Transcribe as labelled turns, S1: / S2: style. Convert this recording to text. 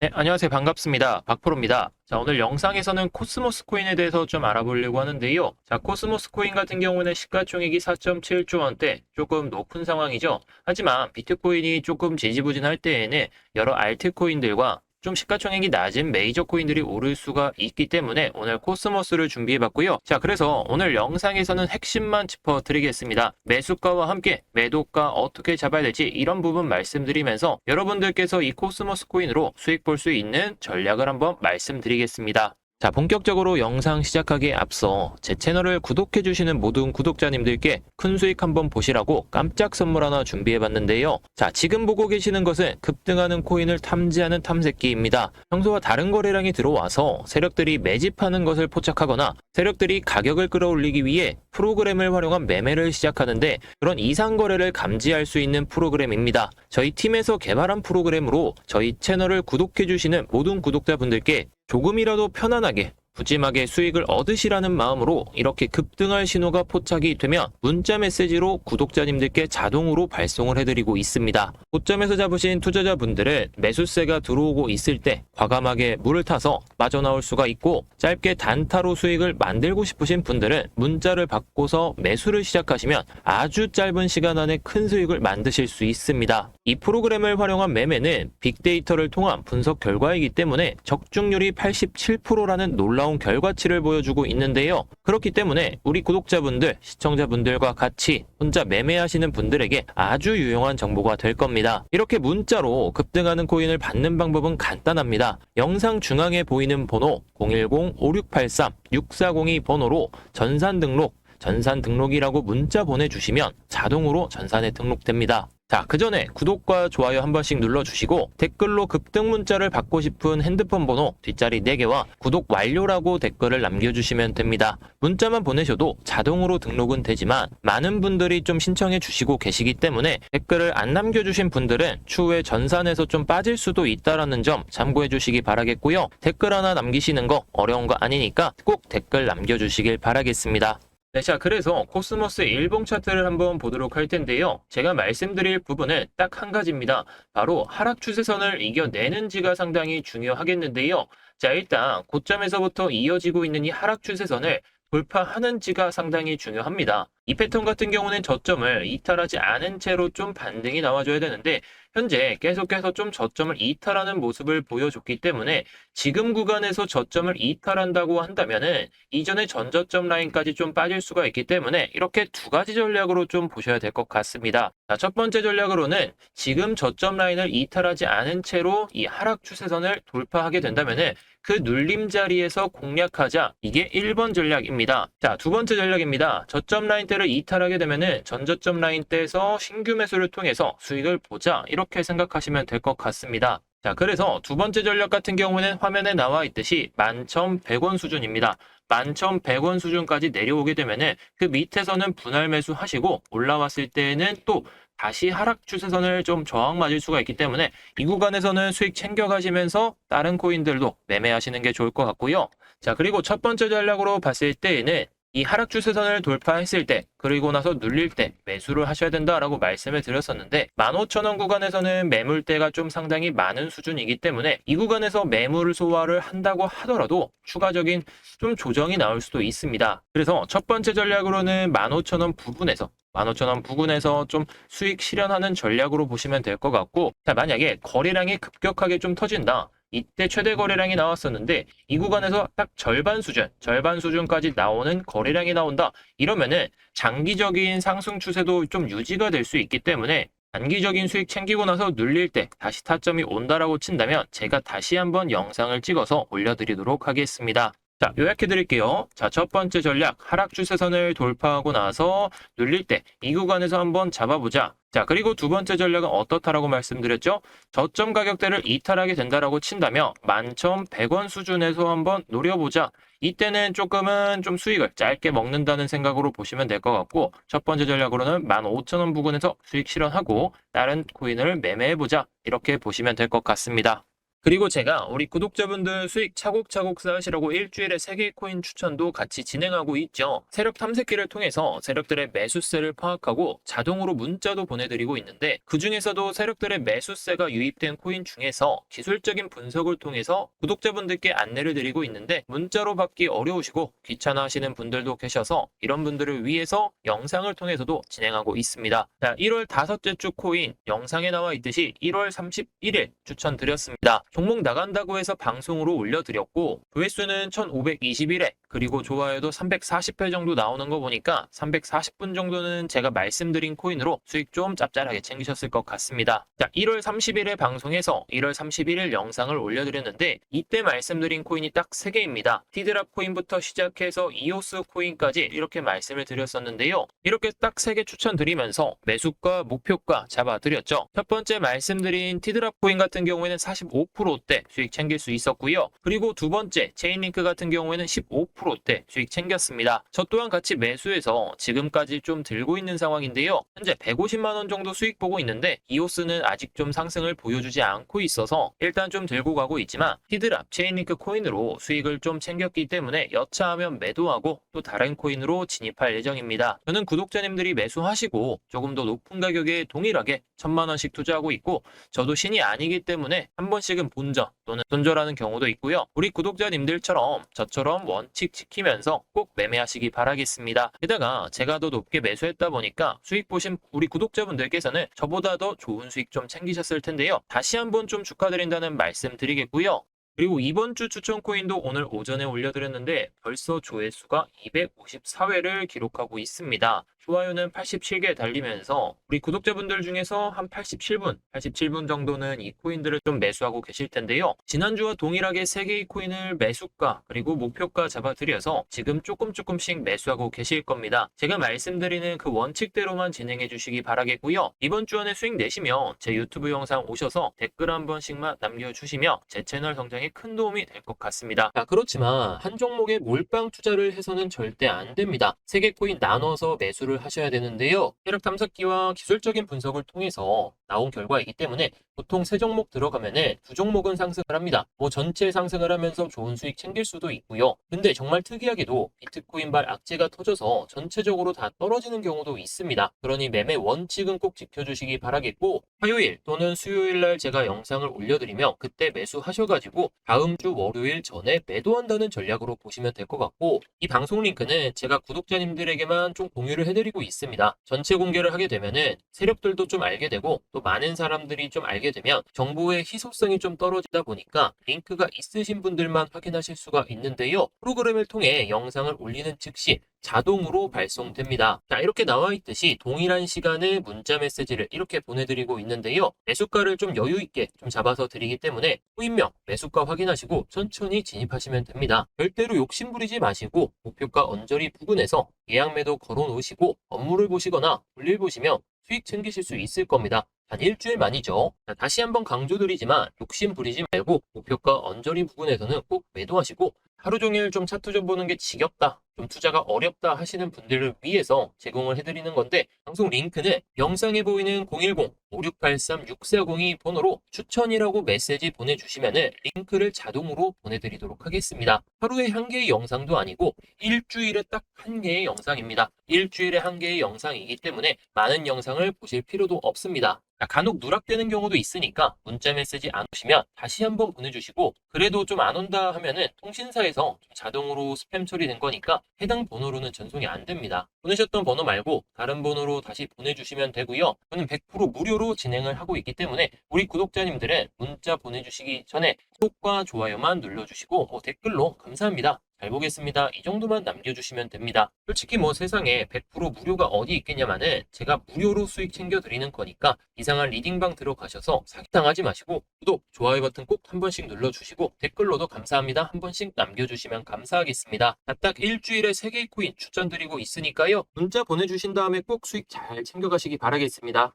S1: 네, 안녕하세요. 반갑습니다. 박프로입니다. 자, 오늘 영상에서는 코스모스 코인에 대해서 좀 알아보려고 하는데요. 자, 코스모스 코인 같은 경우는 시가총액이 4.7조 원대, 조금 높은 상황이죠. 하지만 비트코인이 조금 지지부진할 때에는 여러 알트코인들과 좀 시가총액이 낮은 메이저 코인들이 오를 수가 있기 때문에 오늘 코스모스를 준비해봤고요. 자, 그래서 오늘 영상에서는 핵심만 짚어드리겠습니다. 매수가와 함께 매도가 어떻게 잡아야 될지 이런 부분 말씀드리면서 여러분들께서 이 코스모스 코인으로 수익 볼 수 있는 전략을 한번 말씀드리겠습니다. 자, 본격적으로 영상 시작하기에 앞서 제 채널을 구독해주시는 모든 구독자님들께 큰 수익 한번 보시라고 깜짝 선물 하나 준비해봤는데요. 자, 지금 보고 계시는 것은 급등하는 코인을 탐지하는 탐색기입니다. 평소와 다른 거래량이 들어와서 세력들이 매집하는 것을 포착하거나 세력들이 가격을 끌어올리기 위해 프로그램을 활용한 매매를 시작하는데 그런 이상 거래를 감지할 수 있는 프로그램입니다. 저희 팀에서 개발한 프로그램으로 저희 채널을 구독해주시는 모든 구독자분들께 조금이라도 편안하게 푸짐하게 수익을 얻으시라는 마음으로 이렇게 급등할 신호가 포착이 되면 문자 메시지로 구독자님들께 자동으로 발송을 해드리고 있습니다. 고점에서 잡으신 투자자분들은 매수세가 들어오고 있을 때 과감하게 물을 타서 빠져나올 수가 있고 짧게 단타로 수익을 만들고 싶으신 분들은 문자를 받고서 매수를 시작하시면 아주 짧은 시간 안에 큰 수익을 만드실 수 있습니다. 이 프로그램을 활용한 매매는 빅데이터를 통한 분석 결과이기 때문에 적중률이 87%라는 놀라운 결과치를 보여주고 있는데요. 그렇기 때문에 우리 구독자분들, 시청자분들과 같이 혼자 매매하시는 분들에게 아주 유용한 정보가 될 겁니다. 이렇게 문자로 급등하는 코인을 받는 방법은 간단합니다. 영상 중앙에 보이는 번호 010-5683-6402 번호로 전산 등록, 전산 등록이라고 문자 보내주시면 자동으로 전산에 등록됩니다. 자, 그 전에 구독과 좋아요 한 번씩 눌러주시고 댓글로 급등 문자를 받고 싶은 핸드폰 번호 뒷자리 4개와 구독 완료라고 댓글을 남겨주시면 됩니다. 문자만 보내셔도 자동으로 등록은 되지만 많은 분들이 좀 신청해 주시고 계시기 때문에 댓글을 안 남겨주신 분들은 추후에 전산에서 좀 빠질 수도 있다라는 점 참고해 주시기 바라겠고요. 댓글 하나 남기시는 거 어려운 거 아니니까 꼭 댓글 남겨주시길 바라겠습니다. 네, 자, 그래서 코스모스의 일봉 차트를 한번 보도록 할 텐데요. 제가 말씀드릴 부분은 딱 한 가지입니다. 바로 하락 추세선을 이겨내는지가 상당히 중요하겠는데요. 자, 일단 고점에서부터 이어지고 있는 이 하락 추세선을 돌파하는지가 상당히 중요합니다. 이 패턴 같은 경우는 저점을 이탈하지 않은 채로 좀 반등이 나와줘야 되는데 현재 계속해서 좀 저점을 이탈하는 모습을 보여줬기 때문에 지금 구간에서 저점을 이탈한다고 한다면은 이전의 전저점 라인까지 좀 빠질 수가 있기 때문에 이렇게 두 가지 전략으로 좀 보셔야 될 것 같습니다. 자, 첫 번째 전략으로는 지금 저점 라인을 이탈하지 않은 채로 이 하락 추세선을 돌파하게 된다면은 그 눌림 자리에서 공략하자. 이게 1번 전략입니다. 자, 두 번째 전략입니다. 저점 라인 대를 이탈하게 되면은 전저점 라인 대에서 신규 매수를 통해서 수익을 보자. 이렇게 생각하시면 될 것 같습니다. 자, 그래서 두 번째 전략 같은 경우는 화면에 나와 있듯이 11,100원 수준입니다. 11,100원 수준까지 내려오게 되면은 그 밑에서는 분할 매수 하시고 올라왔을 때는 또 다시 하락 추세선을 좀 저항 맞을 수가 있기 때문에 이 구간에서는 수익 챙겨 가시면서 다른 코인들도 매매하시는 게 좋을 것 같고요. 자, 그리고 첫 번째 전략으로 봤을 때에는 이 하락 추세선을 돌파했을 때 그리고 나서 눌릴 때 매수를 하셔야 된다라고 말씀을 드렸었는데 15,000원 구간에서는 매물대가 좀 상당히 많은 수준이기 때문에 이 구간에서 매물 소화를 한다고 하더라도 추가적인 좀 조정이 나올 수도 있습니다. 그래서 첫 번째 전략으로는 15,000원 부분에서 15,000원 부근에서 좀 수익 실현하는 전략으로 보시면 될 것 같고 자 만약에 거래량이 급격하게 좀 터진다 이때 최대 거래량이 나왔었는데 이 구간에서 딱 절반 수준, 절반 수준까지 나오는 거래량이 나온다. 이러면은 장기적인 상승 추세도 좀 유지가 될 수 있기 때문에 단기적인 수익 챙기고 나서 눌릴 때 다시 타점이 온다라고 친다면 제가 다시 한번 영상을 찍어서 올려드리도록 하겠습니다. 자, 요약해 드릴게요. 자, 첫 번째 전략, 하락 추세선을 돌파하고 나서 눌릴 때 이 구간에서 한번 잡아보자. 자, 그리고 두 번째 전략은 어떻다라고 말씀드렸죠? 저점 가격대를 이탈하게 된다라고 친다면 11,100원 수준에서 한번 노려보자. 이때는 조금은 좀 수익을 짧게 먹는다는 생각으로 보시면 될 것 같고 첫 번째 전략으로는 15,000원 부근에서 수익 실현하고 다른 코인을 매매해보자. 이렇게 보시면 될 것 같습니다. 그리고 제가 우리 구독자분들 수익 차곡차곡 쌓으시라고 일주일에 3개의 코인 추천도 같이 진행하고 있죠. 세력 탐색기를 통해서 세력들의 매수세를 파악하고 자동으로 문자도 보내드리고 있는데 그 중에서도 세력들의 매수세가 유입된 코인 중에서 기술적인 분석을 통해서 구독자분들께 안내를 드리고 있는데 문자로 받기 어려우시고 귀찮아 하시는 분들도 계셔서 이런 분들을 위해서 영상을 통해서도 진행하고 있습니다. 자, 1월 다섯째 주 코인 영상에 나와 있듯이 1월 31일 추천드렸습니다. 종목 나간다고 해서 방송으로 올려드렸고 조회수는 1521회 그리고 좋아요도 340회 정도 나오는 거 보니까 340분 정도는 제가 말씀드린 코인으로 수익 좀 짭짤하게 챙기셨을 것 같습니다. 자, 1월 30일에 방송해서 1월 31일 영상을 올려드렸는데 이때 말씀드린 코인이 딱 3개입니다. 티드랍 코인부터 시작해서 이오스 코인까지 이렇게 말씀을 드렸었는데요. 이렇게 딱 3개 추천드리면서 매수가, 목표가 잡아드렸죠. 첫 번째 말씀드린 티드랍 코인 같은 경우에는 45%대 수익 챙길 수 있었고요. 그리고 두 번째 체인링크 같은 경우에는 15%대 수익 챙겼습니다. 저 또한 같이 매수해서 지금까지 좀 들고 있는 상황인데요. 현재 150만 원 정도 수익 보고 있는데 이오스는 아직 좀 상승을 보여주지 않고 있어서 일단 좀 들고 가고 있지만 히드랍 체인링크 코인으로 수익을 좀 챙겼기 때문에 여차하면 매도하고 또 다른 코인으로 진입할 예정입니다. 저는 구독자님들이 매수하시고 조금 더 높은 가격에 동일하게 천만 원씩 투자하고 있고 저도 신이 아니기 때문에 한 번씩은 본전 또는 손절하는 경우도 있고요. 우리 구독자님들처럼 저처럼 원칙 지키면서 꼭 매매하시기 바라겠습니다. 게다가 제가 더 높게 매수했다 보니까 수익 보신 우리 구독자분들께서는 저보다 더 좋은 수익 좀 챙기셨을 텐데요. 다시 한번 좀 축하드린다는 말씀 드리겠고요. 그리고 이번 주 추천 코인도 오늘 오전에 올려드렸는데 벌써 조회수가 254회를 기록하고 있습니다. 좋아요는 87개 달리면서 우리 구독자분들 중에서 한 87분, 87분 정도는 이 코인들을 좀 매수하고 계실 텐데요. 지난주와 동일하게 3개의 코인을 매수가 그리고 목표가 잡아드려서 지금 조금 조금씩 매수하고 계실 겁니다. 제가 말씀드리는 그 원칙대로만 진행해 주시기 바라겠고요. 이번 주 안에 수익 내시면 제 유튜브 영상 오셔서 댓글 한 번씩만 남겨주시면 제 채널 성장에 큰 도움이 될 것 같습니다. 자, 그렇지만 한 종목에 몰빵 투자를 해서는 절대 안 됩니다. 3개 코인 나눠서 매수를 하셔야 되는데요. 세력 탐색기와 기술적인 분석을 통해서 나온 결과이기 때문에 보통 세 종목 들어가면은 두 종목은 상승을 합니다. 뭐 전체 상승을 하면서 좋은 수익 챙길 수도 있고요. 근데 정말 특이하게도 비트코인발 악재가 터져서 전체적으로 다 떨어지는 경우도 있습니다. 그러니 매매 원칙은 꼭 지켜주시기 바라겠고 화요일 또는 수요일 날 제가 영상을 올려드리면 그때 매수하셔가지고 다음 주 월요일 전에 매도한다는 전략으로 보시면 될 것 같고 이 방송 링크는 제가 구독자님들에게만 좀 공유를 해드리고 있습니다. 전체 공개를 하게 되면은 세력들도 좀 알게 되고 또 많은 사람들이 좀 알게 되면 정보의 희소성이 좀 떨어지다 보니까 링크가 있으신 분들만 확인하실 수가 있는데요. 프로그램을 통해 영상을 올리는 즉시 자동으로 발송됩니다. 자, 이렇게 나와 있듯이 동일한 시간에 문자 메시지를 이렇게 보내드리고 있는데요. 매수가를 좀 여유 있게 좀 잡아서 드리기 때문에 후임명, 매수가 확인하시고 천천히 진입하시면 됩니다. 절대로 욕심 부리지 마시고 목표가 언저리 부근에서 예약 매도 걸어 놓으시고 업무를 보시거나 볼일 보시면 수익 챙기실 수 있을 겁니다. 한 일주일 만이죠. 자, 다시 한번 강조드리지만 욕심 부리지 말고 목표가 언저리 부근에서는 꼭 매도하시고 하루 종일 좀 차트 좀 보는 게 지겹다. 좀 투자가 어렵다 하시는 분들을 위해서 제공을 해드리는 건데 방송 링크는 영상에 보이는 010-5683-6402 번호로 추천이라고 메시지 보내주시면 링크를 자동으로 보내드리도록 하겠습니다. 하루에 한 개의 영상도 아니고 일주일에 딱 한 개의 영상입니다. 일주일에 한 개의 영상이기 때문에 많은 영상을 보실 필요도 없습니다. 자, 간혹 누락되는 경우도 있으니까 문자 메시지 안 오시면 다시 한번 보내주시고 그래도 좀 안 온다 하면은 통신사에서 좀 자동으로 스팸 처리된 거니까 해당 번호로는 전송이 안 됩니다. 보내셨던 번호 말고 다른 번호로 다시 보내주시면 되고요. 저는 100% 무료로 진행을 하고 있기 때문에 우리 구독자님들은 문자 보내주시기 전에 구독과 좋아요만 눌러주시고 뭐 댓글로 감사합니다. 잘 보겠습니다. 이 정도만 남겨주시면 됩니다. 솔직히 뭐 세상에 100% 무료가 어디 있겠냐마는 제가 무료로 수익 챙겨드리는 거니까 이상한 리딩방 들어가셔서 사기당하지 마시고 구독, 좋아요 버튼 꼭 한 번씩 눌러주시고 댓글로도 감사합니다. 한 번씩 남겨주시면 감사하겠습니다. 자, 딱 일주일에 3개의 코인 추천드리고 있으니까요. 문자 보내주신 다음에 꼭 수익 잘 챙겨가시기 바라겠습니다.